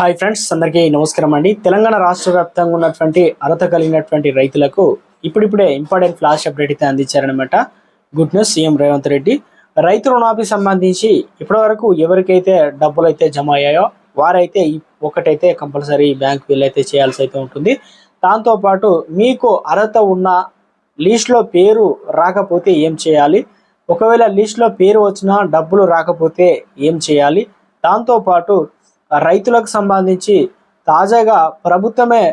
Hi friends అందరికీ నమస్కారం అండి. తెలంగాణ రాష్ట్ర వ్యాప్తంగా ఉన్నటువంటి అర్హత కలిగినటువంటి రైతులకు ఇప్పుడిప్పుడే ఇంపార్టెంట్ ఫ్లాష్ అప్డేట్ అయితే అందించారనమాట good news CM Revanth Reddy. రైతు రుణాభి సంబంధించి ఇప్పటివరకు ఎవరికైతే డబ్బులు అయితే జమ అయ్యాయో వారైతే ఒకటైతే కంపల్సరీ బ్యాంక్ వీళ్ళైతే చేయాల్సి అయితే ఉంటుంది. దాంతోపాటు మీకు అర్హత ఉన్న లీస్ట్లో పేరు రాకపోతే ఏం చేయాలి? ఒకవేళ లీస్ట్లో పేరు వచ్చినా డబ్బులు రాకపోతే ఏం చేయాలి? దాంతోపాటు రైతులకు సంబంధించి తాజాగా ప్రభుత్వమే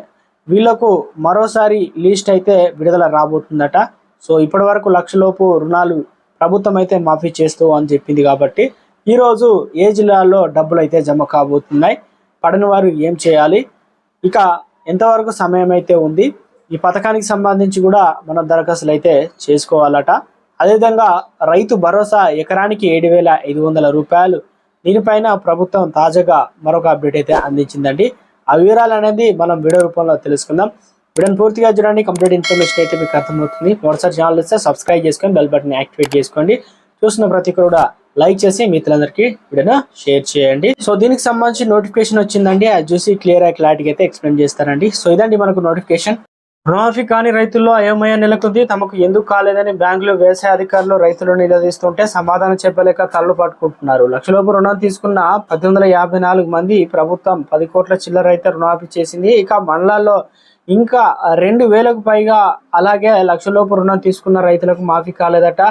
వీళ్ళకు మరోసారి లిస్ట్ అయితే విడుదల రాబోతుందట. సో ఇప్పటి వరకు లక్షలోపు రుణాలు ప్రభుత్వం అయితే మాఫీ చేస్తూ అని చెప్పింది కాబట్టి ఈరోజు ఏ జిల్లాల్లో డబ్బులు అయితే జమ కాబోతున్నాయి? పడని వారు ఏం చేయాలి? ఇక ఎంతవరకు సమయం అయితే ఉంది? ఈ పథకానికి సంబంధించి కూడా మనం దరఖాస్తులు అయితే చేసుకోవాలట. అదేవిధంగా రైతు భరోసా ఎకరానికి ఏడు వేల ఐదు వందల రూపాయలు దీనిపైన ప్రభుత్వం తాజాగా మరొక అప్డేట్ అయితే అందించిందండి. ఆ వివరాలు అనేది మనం వీడియో రూపంలో తెలుసుకుందాం. వీడియోని పూర్తిగా చూడండి. కంప్లీట్ ఇన్ఫర్మేషన్ అయితే మీకు అర్థమవుతుంది. మొదటిసారి ఛానల్ ఇస్తే సబ్స్క్రైబ్ చేసుకొని బెల్ బటన్ యాక్టివేట్ చేసుకోండి. చూసిన ప్రతి కూడా లైక్ చేసి మిత్రులందరికీ వీడియోను షేర్ చేయండి. సో దీనికి సంబంధించి నోటిఫికేషన్ వచ్చిందండి. అది చూసి క్లియర్గా క్లారిటీ అయితే ఎక్స్ప్లెయిన్ చేస్తారండి సో ఇదండి మనకు నోటిఫికేషన్. రుణమాఫీ కాని రైతుల్లో అయోమయ నెలకొంది. తమకు ఎందుకు కాలేదని బ్యాంకులు వ్యవసాయ అధికారులు రైతులు నిలదీస్తుంటే సమాధానం చెప్పలేక తలలు పట్టుకుంటున్నారు. లక్షలోపు రుణం తీసుకున్న పద్దెనిమిది వందల యాభై నాలుగు మంది ప్రభుత్వం పది కోట్ల చిల్లర అయితే రుణమాఫీ చేసింది. ఇక మండలాల్లో ఇంకా రెండు వేలకు పైగా అలాగే లక్షలోపు రుణం తీసుకున్న రైతులకు మాఫీ కాలేదట.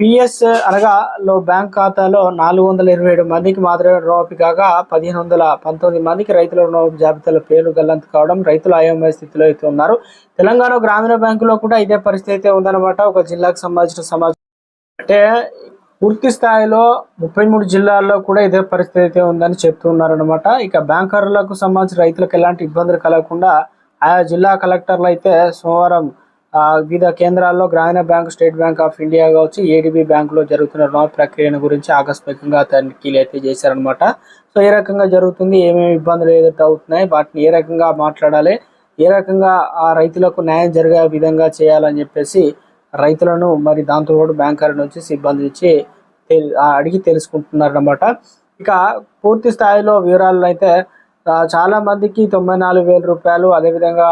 పిఎస్ అనగా లో బ్యాంక్ ఖాతాలో నాలుగు వందల ఇరవై ఏడు మందికి మాత్రమే రుణమాఫీ కాగా పదిహేను వందల పంతొమ్మిది మందికి రైతుల రుణమాఫీ జాబితాలో పేర్లు గల్లంతు కావడం రైతులు అయోమయ స్థితిలో అయితే ఉన్నారు. తెలంగాణ గ్రామీణ బ్యాంకులో కూడా ఇదే పరిస్థితి అయితే ఉందన్నమాట. ఒక జిల్లాకు సంబంధించిన సమాచారం అంటే పూర్తి స్థాయిలో ముప్పై మూడు జిల్లాల్లో కూడా ఇదే పరిస్థితి అయితే ఉందని చెప్తున్నారు అనమాట ఇక బ్యాంకర్లకు సంబంధించి రైతులకు ఎలాంటి ఇబ్బందులు కలగకుండా ఆయా జిల్లా కలెక్టర్లు అయితే సోమవారం వివిధ కేంద్రాల్లో గ్రామీణ bank state bank of India కావచ్చు ఏడీబీ బ్యాంకులో జరుగుతున్న రుణ ప్రక్రియను గురించి ఆకస్మికంగా తనిఖీలు అయితే చేశారనమాట సో ఏ రకంగా జరుగుతుంది ఏమేమి ఇబ్బందులు ఏదైతే అవుతున్నాయి వాటిని ఏ రకంగా మాట్లాడాలి ఏ రకంగా ఆ రైతులకు న్యాయం జరిగే విధంగా చేయాలని చెప్పేసి రైతులను మరి దాంతోపాటు బ్యాంకర్ నుంచి సిబ్బంది ఇచ్చి అడిగి తెలుసుకుంటున్నారు అనమాట ఇక పూర్తి స్థాయిలో వివరాలు అయితే చాలా మందికి తొంభై నాలుగు వేల రూపాయలు అదేవిధంగా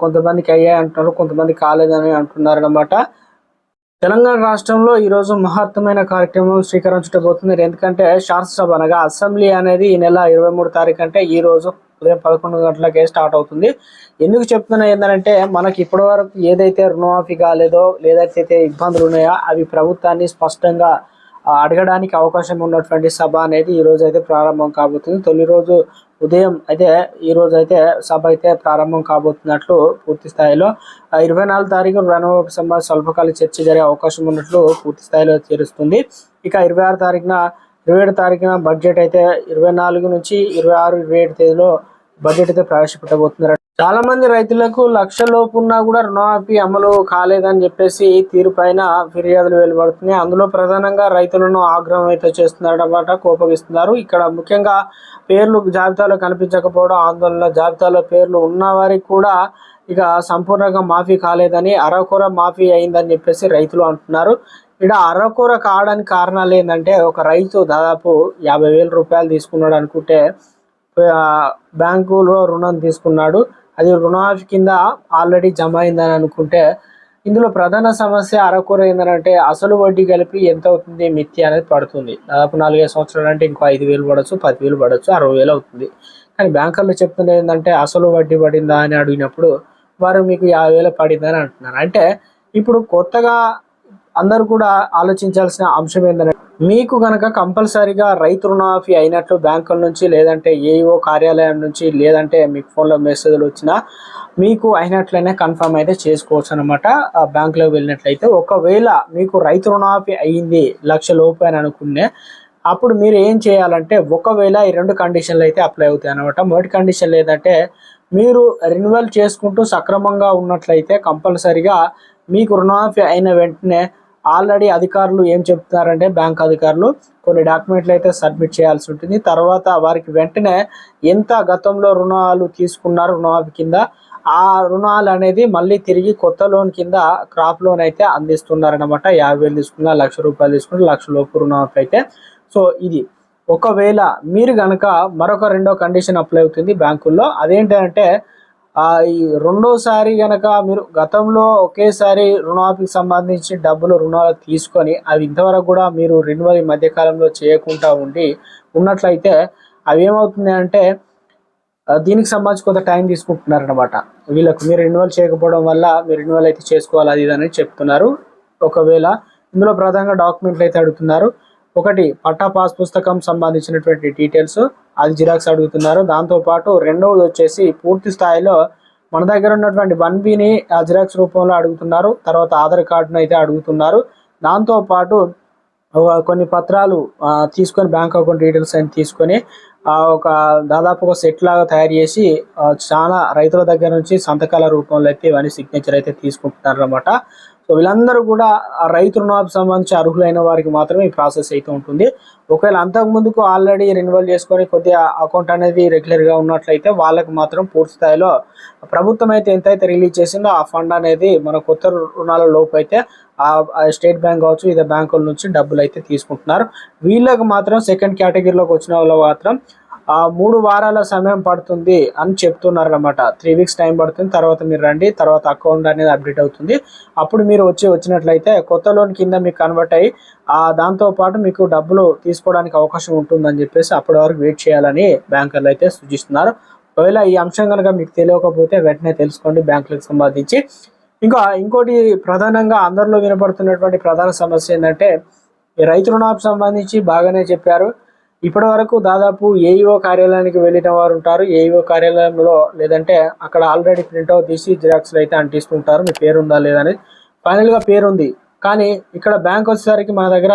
కొంతమందికి అయ్యాయి అంటున్నారు కొంతమంది కాలేదని అంటున్నారు అనమాట తెలంగాణ రాష్ట్రంలో ఈరోజు మహత్తమైన కార్యక్రమం శ్రీకారం చుట్టబోతుంది ఎందుకంటే శాసనసభ అనగా అసెంబ్లీ అనేది ఈ నెల ఇరవై మూడు తారీఖు అంటే ఈ రోజు ఉదయం పదకొండు గంటలకే స్టార్ట్ అవుతుంది. ఎందుకు చెప్తున్నా ఏంటంటే మనకి ఇప్పటి వరకు ఏదైతే రుణమాఫీ కాలేదో లేదైతే ఇబ్బందులు ఉన్నాయో అవి ప్రభుత్వాన్ని స్పష్టంగా అడగడానికి అవకాశం ఉన్నటువంటి సభ అనేది ఈ రోజు అయితే ప్రారంభం కాబోతుంది. తొలి రోజు ఉదయం అయితే ఈ రోజు అయితే సభ అయితే ప్రారంభం కాబోతున్నట్లు పూర్తి స్థాయిలో ఇరవై నాలుగు తారీఖు రుణమాఫీ సభ స్వల్పకాలిక చర్చ జరిగే అవకాశం ఉన్నట్లు పూర్తి స్థాయిలో చేరుస్తుంది ఇక ఇరవై ఆరు తారీఖున ఇరవై ఏడు తారీఖున బడ్జెట్ అయితే ఇరవై నాలుగు నుంచి ఇరవై ఆరు ఇరవై ఏడు తేదీలో బడ్జెట్ అయితే ప్రవేశపెట్టబోతున్నారు. చాలా మంది రైతులకు లక్ష లోపు ఉన్నా కూడా రుణమాఫీ అమలు కాలేదని చెప్పేసి తీరు పైన ఫిర్యాదులు వెలువడుతున్నాయి. అందులో ప్రధానంగా రైతులను ఆగ్రహం అయితే చేస్తున్నారన్నమాట కోపగిస్తున్నారు. ఇక్కడ ముఖ్యంగా పేర్లు జాబితాలో కనిపించకపోవడం ఆందోళన జాబితాలో పేర్లు ఉన్న వారికి కూడా ఇక సంపూర్ణంగా మాఫీ కాలేదని అరకొర మాఫీ అయిందని చెప్పేసి రైతులు అంటున్నారు. ఇక్కడ అరకొర కావడానికి కారణాలు ఏంటంటే ఒక రైతు దాదాపు యాభై వేల రూపాయలు తీసుకున్నాడు అనుకుంటే బ్యాంకులో రుణం తీసుకున్నాడు. అది రుణమాఫీ కింద ఆల్రెడీ జమ అయిందని అనుకుంటే ఇందులో ప్రధాన సమస్య అరకూర ఏంటంటే అసలు వడ్డీ కలిపి ఎంత అవుతుంది మిత్తి అనేది పడుతుంది. దాదాపు నాలుగైదు సంవత్సరాలు అంటే ఇంకో ఐదు వేలు పడవచ్చు పదివేలు పడవచ్చు అరవై వేలు అవుతుంది. కానీ బ్యాంకర్లు చెప్తున్నది ఏంటంటే అసలు వడ్డీ పడిందా అని అడిగినప్పుడు వారు మీకు యాభై వేలు పడిందని అంటున్నారు. అంటే ఇప్పుడు కొత్తగా అందరూ కూడా ఆలోచించాల్సిన అంశం ఏంటంటే మీకు కనుక కంపల్సరీగా రైతు రుణమాఫీ అయినట్లు బ్యాంకుల నుంచి లేదంటే ఏఈఓ కార్యాలయం నుంచి లేదంటే మీకు ఫోన్లో మెసేజ్లు వచ్చినా మీకు అయినట్లనే కన్ఫర్మ్ అయితే చేసుకోవచ్చు అనమాట బ్యాంకులో వెళ్ళినట్లయితే ఒకవేళ మీకు రైతు రుణమాఫీ అయ్యింది లక్ష లోపు అని అనుకునే అప్పుడు మీరు ఏం చేయాలంటే ఒకవేళ ఈ రెండు కండిషన్లు అయితే అప్లై అవుతాయి అనమాట మొదటి కండిషన్ లేదంటే మీరు రెన్యువల్ చేసుకుంటూ సక్రమంగా ఉన్నట్లయితే కంపల్సరిగా మీకు రుణమాఫీ అయిన వెంటనే ఆల్రెడీ అధికారులు ఏం చెప్తున్నారంటే బ్యాంక్ అధికారులు కొన్ని డాక్యుమెంట్లు అయితే సబ్మిట్ చేయాల్సి ఉంటుంది. తర్వాత వారికి వెంటనే ఎంత గతంలో రుణాలు తీసుకున్నారు రుణమాఫీ కింద ఆ రుణాలు అనేది మళ్ళీ తిరిగి కొత్త లోన్ కింద క్రాప్ లోన్ అయితే అందిస్తున్నారనమాట యాభై వేలు తీసుకున్నా లక్ష రూపాయలు తీసుకున్నా లక్ష లోపు రుణమాఫీ అయితే. సో ఇది ఒకవేళ మీరు కనుక మరొక రెండో కండిషన్ అప్లై అవుతుంది బ్యాంకుల్లో అదేంటంటే ఈ రెండోసారి గనక మీరు గతంలో ఒకేసారి రుణమాఫీకి సంబంధించి డబ్బులు రుణాలు తీసుకొని అవి ఇంతవరకు కూడా మీరు రెన్యువల్ ఈ మధ్యకాలంలో చేయకుండా ఉండి ఉన్నట్లయితే అవి ఏమవుతుంది అంటే దీనికి సంబంధించి కొంత టైం తీసుకుంటున్నారనమాట వీళ్ళకు మీరు రెన్యువల్ చేయకపోవడం వల్ల మీరు రెన్యువల్ అయితే చేసుకోవాలి అది ఇది అని చెప్తున్నారు. ఒకవేళ ఇందులో ప్రధానంగా డాక్యుమెంట్లు అయితే అడుగుతున్నారు. ఒకటి పట్టా పాస్ పుస్తకం సంబంధించినటువంటి డీటెయిల్స్ అది జిరాక్స్ అడుగుతున్నారు. దాంతోపాటు రెండవది వచ్చేసి పూర్తి స్థాయిలో మన దగ్గర ఉన్నటువంటి వన్ బిని ఆ జిరాక్స్ రూపంలో అడుగుతున్నారు. తర్వాత ఆధార్ కార్డును అయితే అడుగుతున్నారు. దాంతోపాటు కొన్ని పత్రాలు తీసుకొని బ్యాంక్ అకౌంట్ డీటెయిల్స్ అని తీసుకొని ఒక దాదాపు ఒక సెట్ లాగా తయారు చేసి చాలా రైతుల దగ్గర నుంచి సంతకాల రూపంలో అయితే ఇవన్నీ సిగ్నేచర్ అయితే తీసుకుంటున్నారు అనమాట సో వీళ్ళందరూ కూడా ఆ రైతు రుణాలకు సంబంధించి అర్హులైన వారికి మాత్రమే ఈ ప్రాసెస్ అయితే ఉంటుంది. ఒకవేళ అంతకు ముందుకు ఆల్రెడీ రెన్యువల్ చేసుకొని కొద్దిగా అకౌంట్ అనేది రెగ్యులర్గా ఉన్నట్లయితే వాళ్ళకి మాత్రం పూర్తి స్థాయిలో ప్రభుత్వం అయితే ఎంతైతే రిలీజ్ చేసిందో ఆ ఫండ్ అనేది మన కొత్త రుణాల లోపు అయితే ఆ స్టేట్ బ్యాంక్ కావచ్చు ఇదే బ్యాంకుల నుంచి డబ్బులు అయితే తీసుకుంటున్నారు. వీళ్ళకి మాత్రం సెకండ్ కేటగిరీలోకి వచ్చిన వాళ్ళు మాత్రం మూడు వారాల సమయం పడుతుంది అని చెప్తున్నారు అనమాట త్రీ వీక్స్ టైం పడుతుంది. తర్వాత మీరు రండి. తర్వాత అకౌంట్ అనేది అప్డేట్ అవుతుంది. అప్పుడు మీరు వచ్చి వచ్చినట్లయితే కొత్త లోన్ కింద మీకు కన్వర్ట్ అయ్యి దాంతోపాటు దాంతో పాటు మీకు డబ్బులు తీసుకోవడానికి అవకాశం ఉంటుందని చెప్పేసి అప్పటి వరకు వెయిట్ చేయాలని బ్యాంకర్లు అయితే సూచిస్తున్నారు. ఒకవేళ ఈ అంశం కనుక మీకు తెలియకపోతే వెంటనే తెలుసుకోండి బ్యాంకులకు సంబంధించి. ఇంకా ఇంకోటి ప్రధానంగా అందరిలో వినపడుతున్నటువంటి ప్రధాన సమస్య ఏంటంటే ఈ రైతు రుణాలకు సంబంధించి బాగానే చెప్పారు. ఇప్పటి వరకు దాదాపు ఏఈఓ కార్యాలయానికి వెళ్ళిన వారు ఉంటారు. ఏఈఓ కార్యాలయంలో లేదంటే అక్కడ ఆల్రెడీ ప్రింట్అవుట్ తీసి జిరాక్స్లు అయితే అంటిస్తుంటారు. మీ పేరు ఉందా లేదని ఫైనల్గా పేరు ఉంది. కానీ ఇక్కడ బ్యాంక్ వచ్చేసరికి మా దగ్గర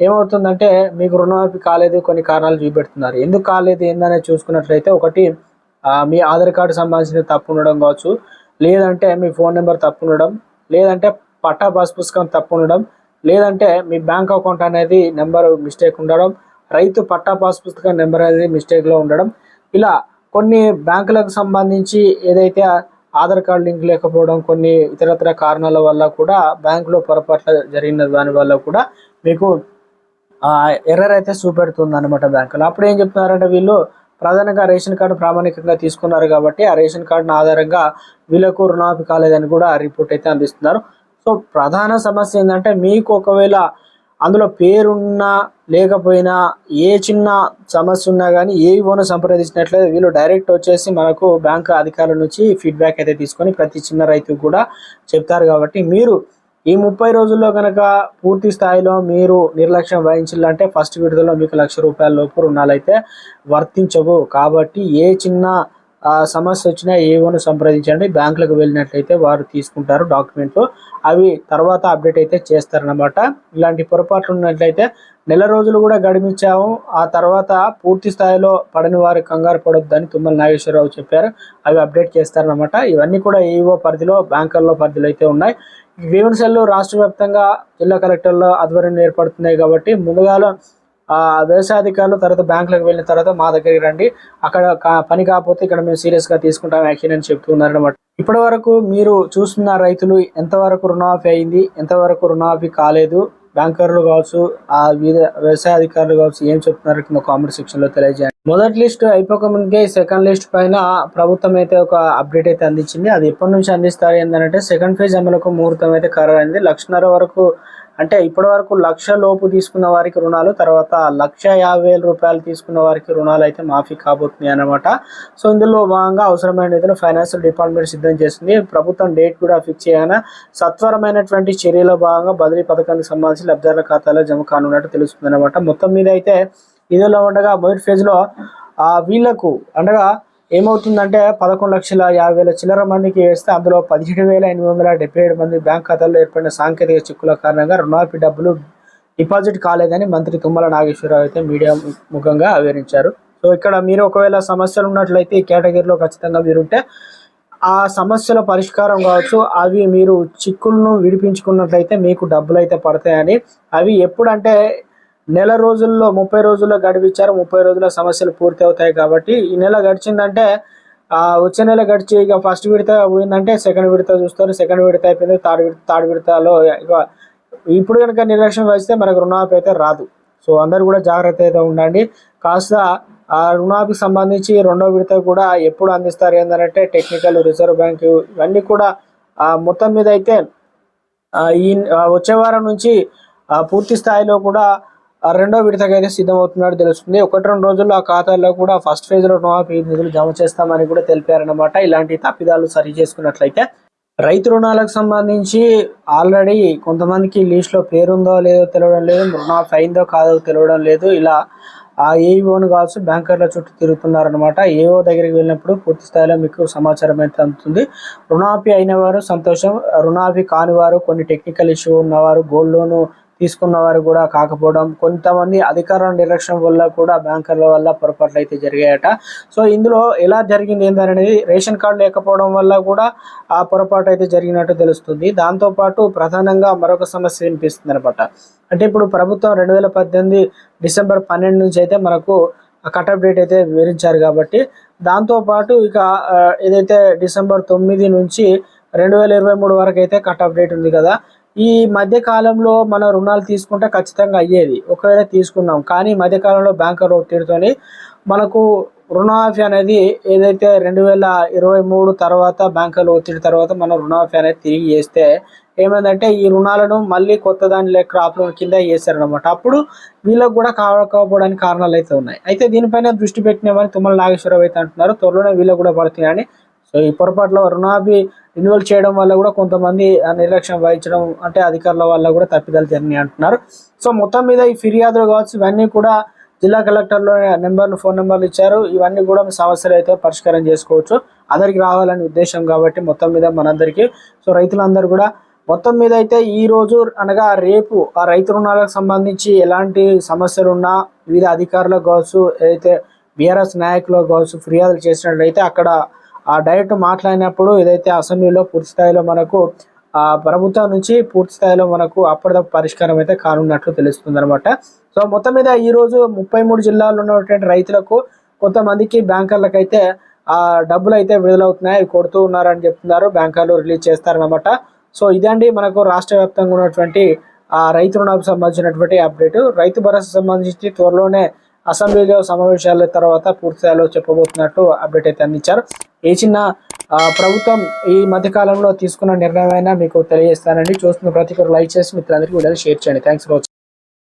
ఏమవుతుందంటే మీకు రుణమాఫీ కాలేదు కొన్ని కారణాలు చూపెడుతున్నారు. ఎందుకు కాలేదు ఏందనేది చూసుకున్నట్లయితే ఒకటి మీ ఆధార్ కార్డు సంబంధించిన తప్పు ఉండడం కావచ్చు లేదంటే మీ ఫోన్ నెంబర్ తప్పు ఉండడం లేదంటే పట్టా పాస్ పుస్తకం తప్పు ఉండడం లేదంటే మీ బ్యాంక్ అకౌంట్ అనేది నెంబర్ మిస్టేక్ ఉండడం రైతు పట్టా పాస్ పుస్తకం నెంబర్ అనేది మిస్టేక్లో ఉండడం. ఇలా కొన్ని బ్యాంకులకు సంబంధించి ఏదైతే ఆధార్ కార్డు లింక్ లేకపోవడం కొన్ని ఇతరత్ర కారణాల వల్ల కూడా బ్యాంకులో పొరపాట్ల జరిగిన దాని వల్ల కూడా మీకు ఎర్రర్ అయితే చూపెడుతుంది అనమాట బ్యాంకులో. అప్పుడు ఏం చెప్తున్నారంటే వీళ్ళు ప్రధానంగా రేషన్ కార్డు ప్రామాణికంగా తీసుకున్నారు కాబట్టి ఆ రేషన్ కార్డును ఆధారంగా వీళ్ళకు రుణాపి కాలేదని కూడా రిపోర్ట్ అయితే అందిస్తున్నారు. సో ప్రధాన సమస్య ఏంటంటే మీకు ఒకవేళ అందులో పేరున్నా లేకపోయినా ఏ చిన్న సమస్య ఉన్నా కానీ ఏ ఓను సంప్రదించినట్లయితే వీళ్ళు డైరెక్ట్ వచ్చేసి మనకు బ్యాంక్ అధికారుల నుంచి ఫీడ్బ్యాక్ అయితే తీసుకొని ప్రతి చిన్న రైతుకు కూడా చెప్తారు కాబట్టి మీరు ఈ ముప్పై రోజుల్లో కనుక పూర్తి స్థాయిలో మీరు నిర్లక్ష్యం వహించాలంటే ఫస్ట్ విడుదలలో మీకు లక్ష రూపాయల లోపు రుణాలు అయితే వర్తించవు. కాబట్టి ఏ చిన్న ఆ, సమస్య వచ్చినా ఏవోను సంప్రదించండి. బ్యాంకులకు వెళ్ళినట్లయితే వారు తీసుకుంటారు డాక్యుమెంట్లు. అవి తర్వాత అప్డేట్ అయితే చేస్తారనమాట ఇలాంటి పొరపాట్లు ఉన్నట్లయితే నెల రోజులు కూడా గడిపించాము. ఆ తర్వాత పూర్తి స్థాయిలో పడని వారు కంగారు పడొద్దని తుమ్మల నాగేశ్వరరావు చెప్పారు. అవి అప్డేట్ చేస్తారనమాట ఇవన్నీ కూడా ఏవో పరిధిలో బ్యాంకర్లో పరిధిలో అయితే ఉన్నాయి. గ్రీవెన్సెల్లు రాష్ట్ర వ్యాప్తంగా జిల్లా కలెక్టర్ల ఆధ్వర్యంలో ఏర్పడుతున్నాయి కాబట్టి ముందుగాలో ఆ వ్యవసాయ అధికారులు తర్వాత బ్యాంకులకు వెళ్ళిన తర్వాత మా దగ్గరికి రండి. అక్కడ పని కాకపోతే ఇక్కడ మేము సీరియస్గా తీసుకుంటాం యాక్షన్ అని చెప్తున్నారు అనమాట ఇప్పటి వరకు మీరు చూస్తున్న రైతులు ఎంతవరకు రుణమాఫీ అయింది ఎంతవరకు రుణమాఫీ కాలేదు? బ్యాంకర్లు కావచ్చు ఆ వివిధ వ్యవసాయ అధికారులు కావచ్చు ఏం చెప్తున్నారు? కింద కామెంట్ సెక్షన్లో తెలియజేయండి. మొదటి లిస్ట్ అయిపోకముందే సెకండ్ లిస్ట్ పైన ప్రభుత్వం అయితే ఒక అప్డేట్ అయితే అందించింది. అది ఎప్పటి నుంచి అందిస్తారు ఏంటంటే సెకండ్ ఫేజ్ అమలుకు ముహూర్తం అయితే ఖరారైంది. లక్షన్నర వరకు అంటే ఇప్పటి వరకు లక్ష లోపు తీసుకున్న వారికి రుణాలు తర్వాత లక్ష యాభై వేల రూపాయలు తీసుకున్న వారికి రుణాలు అయితే మాఫీ కాబోతున్నాయి అన్నమాట. సో ఇందులో భాగంగా అవసరమైన నిధులు ఫైనాన్షియల్ డిపార్ట్మెంట్ సిద్ధం చేసింది ప్రభుత్వం డేట్ కూడా ఫిక్స్ చేయగానే సత్వరమైనటువంటి చర్యల భాగంగా బదిలీ పథకానికి సంబంధించి లబ్ధిదారుల ఖాతాలో జమ కానున్నట్టు తెలుస్తుంది అనమాట మొత్తం మీద అయితే ఇదిలో ఉండగా మొదటి ఫేజ్లో ఆ వీళ్ళకు అనగా ఏమవుతుందంటే పదకొండు లక్షల యాభై వేల చిల్లర మందికి వేస్తే అందులో పదిహేడు వేల ఎనిమిది వందల డెబ్బై ఏడు మంది బ్యాంక్ ఖాతాల్లో ఏర్పడిన సాంకేతిక చిక్కుల కారణంగా రుణమాఫీ డబ్బులు డిపాజిట్ కాలేదని మంత్రి తుమ్మల నాగేశ్వరరావు అయితే మీడియా ముఖంగా వివరించారు. సో ఇక్కడ మీరు ఒకవేళ సమస్యలు ఉన్నట్లయితే ఈ కేటగిరీలో ఖచ్చితంగా మీరుంటే ఆ సమస్యల పరిష్కారం కావచ్చు. అవి మీరు చిక్కులను విడిపించుకున్నట్లయితే మీకు డబ్బులు అయితే పడతాయని. అవి ఎప్పుడంటే నెల రోజుల్లో ముప్పై రోజుల్లో గడిపించారు ముప్పై రోజుల సమస్యలు పూర్తి అవుతాయి కాబట్టి ఈ నెల గడిచిందంటే ఆ వచ్చే నెల గడిచి ఇక ఫస్ట్ విడత పోయిందంటే సెకండ్ విడత చూస్తారు. సెకండ్ విడత అయిపోయింది థర్డ్ విడత థర్డ్ విడతలో ఇక ఇప్పుడు కనుక నిర్లక్ష్యం వస్తే మనకు రుణాపి అయితే రాదు. సో అందరు కూడా జాగ్రత్త అయితే ఉండండి. కాస్త ఆ రుణాపికి సంబంధించి రెండో విడత కూడా ఎప్పుడు అందిస్తారు ఏంటంటే టెక్నికల్ రిజర్వ్ బ్యాంక్ ఇవన్నీ కూడా ఆ మొత్తం మీద అయితే ఈ వచ్చే వారం నుంచి పూర్తి స్థాయిలో కూడా రెండో విడతగా అయితే సిద్ధమవుతున్నట్టు తెలుస్తుంది. ఒకటి రెండు రోజుల్లో ఆ ఖాతాల్లో కూడా ఫస్ట్ ఫేజ్లో రుణమాఫీ నిధులు జమ చేస్తామని కూడా తెలిపారనమాట ఇలాంటి తప్పిదాలు సరి చేసుకున్నట్లయితే రైతు రుణాలకు సంబంధించి ఆల్రెడీ కొంతమందికి లిస్ట్లో పేరుందో లేదో తెలియడం లేదు. రుణమాఫీ అయిందో కాదో తెలియడం లేదు. ఇలా ఆ ఏఈఓను కావచ్చు బ్యాంకర్ల చుట్టూ తిరుగుతున్నారనమాట ఏఓ దగ్గరికి వెళ్ళినప్పుడు పూర్తి స్థాయిలో మీకు సమాచారం అయితే అందుతుంది. రుణమాఫీ అయిన వారు సంతోషం రుణమాఫీ కాని వారు కొన్ని టెక్నికల్ ఇష్యూ ఉన్నవారు గోల్డ్ లోన్ తీసుకున్న వారు కూడా కాకపోవడం కొంతమంది అధికారుల నిర్లక్ష్యం వల్ల కూడా బ్యాంకర్ల వల్ల పొరపాట్లు అయితే జరిగాయట. సో ఇందులో ఎలా జరిగింది ఏందనేది రేషన్ కార్డు లేకపోవడం వల్ల కూడా ఆ పొరపాటు అయితే జరిగినట్టు తెలుస్తుంది. దాంతోపాటు ప్రధానంగా మరొక సమస్య వినిపిస్తుంది అనమాట అంటే ఇప్పుడు ప్రభుత్వం రెండు వేల పద్దెనిమిది డిసెంబర్ పన్నెండు నుంచి అయితే మనకు కట్ డేట్ అయితే వివరించారు కాబట్టి దాంతోపాటు ఇక ఏదైతే డిసెంబర్ తొమ్మిది నుంచి రెండు వేల ఇరవై మూడు వరకు అయితే కట్ ఆఫ్ డేట్ ఉంది కదా ఈ మధ్య కాలంలో మన రుణాలు తీసుకుంటే ఖచ్చితంగా అయ్యేది. ఒకవేళ తీసుకున్నాం. కానీ మధ్య కాలంలో బ్యాంకర్ ఒత్తిడితోని మనకు రుణమాఫీ అనేది ఏదైతే రెండు వేల ఇరవై మూడు తర్వాత బ్యాంకర్లు ఒత్తిడి తర్వాత మనం రుణమాఫీ అనేది తిరిగి చేస్తే ఏమైందంటే ఈ రుణాలను మళ్ళీ కొత్త దాని లెక్క క్రాప్ లోన్ కింద చేశారనమాట అప్పుడు వీళ్ళకు కూడా కావకపోవడానికి కారణాలు అయితే ఉన్నాయి. అయితే దీనిపైన దృష్టి పెట్టినామని తుమ్మల నాగేశ్వరరావు అయితే అంటున్నారు. త్వరలోనే వీళ్ళకు కూడా పడుతున్నాయని ఈ పొరపాట్లో రుణాభి ఇన్వాల్వ్ చేయడం వల్ల కూడా కొంతమంది నిర్లక్ష్యం వహించడం అంటే అధికారుల వల్ల కూడా తప్పిదాలు జరిగినాయి అంటున్నారు. సో మొత్తం మీద ఈ ఫిర్యాదులు కావచ్చు ఇవన్నీ కూడా జిల్లా కలెక్టర్లో నెంబర్లు ఫోన్ నెంబర్లు ఇచ్చారు. ఇవన్నీ కూడా మీ సమస్యలు అయితే పరిష్కారం చేసుకోవచ్చు. అందరికి రావాలని ఉద్దేశం కాబట్టి మొత్తం మీద మనందరికీ. సో రైతులందరూ కూడా మొత్తం మీద అయితే ఈ రోజు అనగా రేపు ఆ రైతు రుణాలకు సంబంధించి ఎలాంటి సమస్యలు ఉన్నా వివిధ అధికారులకు కావచ్చు ఏదైతే బీఆర్ఎస్ నాయకులకు కావచ్చు ఫిర్యాదులు చేసినట్లయితే అక్కడ ఆ డైరెక్ట్ మాట్లాడినప్పుడు ఏదైతే అసెంబ్లీలో పూర్తి స్థాయిలో మనకు ఆ ప్రభుత్వం నుంచి పూర్తి స్థాయిలో మనకు అప్పటిదప్పుడు పరిష్కారం అయితే కానున్నట్లు తెలుస్తుంది అనమాట సో మొత్తం మీద ఈ రోజు ముప్పై మూడు జిల్లాల్లో ఉన్నటువంటి రైతులకు కొంతమందికి బ్యాంకర్లకు అయితే ఆ డబ్బులు అయితే విడుదలవుతున్నాయి అవి కొడుతూ ఉన్నారని చెప్తున్నారు బ్యాంకర్లు రిలీజ్ చేస్తారనమాట సో ఇదండి మనకు రాష్ట్ర వ్యాప్తంగా ఉన్నటువంటి ఆ రైతు రుణాలకు సంబంధించినటువంటి అప్డేట్. రైతు భరోసా సంబంధించి త్వరలోనే అసెంబ్లీలో సమావేశాల తర్వాత పూర్తి చెప్పబోతున్నట్టు అప్డేట్ అయితే అందించారు. ఏ చిన్న ఆ, ప్రభుత్వం ఈ మధ్య కాలంలో తీసుకున్న నిర్ణయమైనా మీకు తెలియజేస్తానండి. చూస్తున్న ప్రతి ఒక్కరు లైక్ చేసి మిత్రులందరికీ వీడియోని షేర్ చేయండి. Thanks for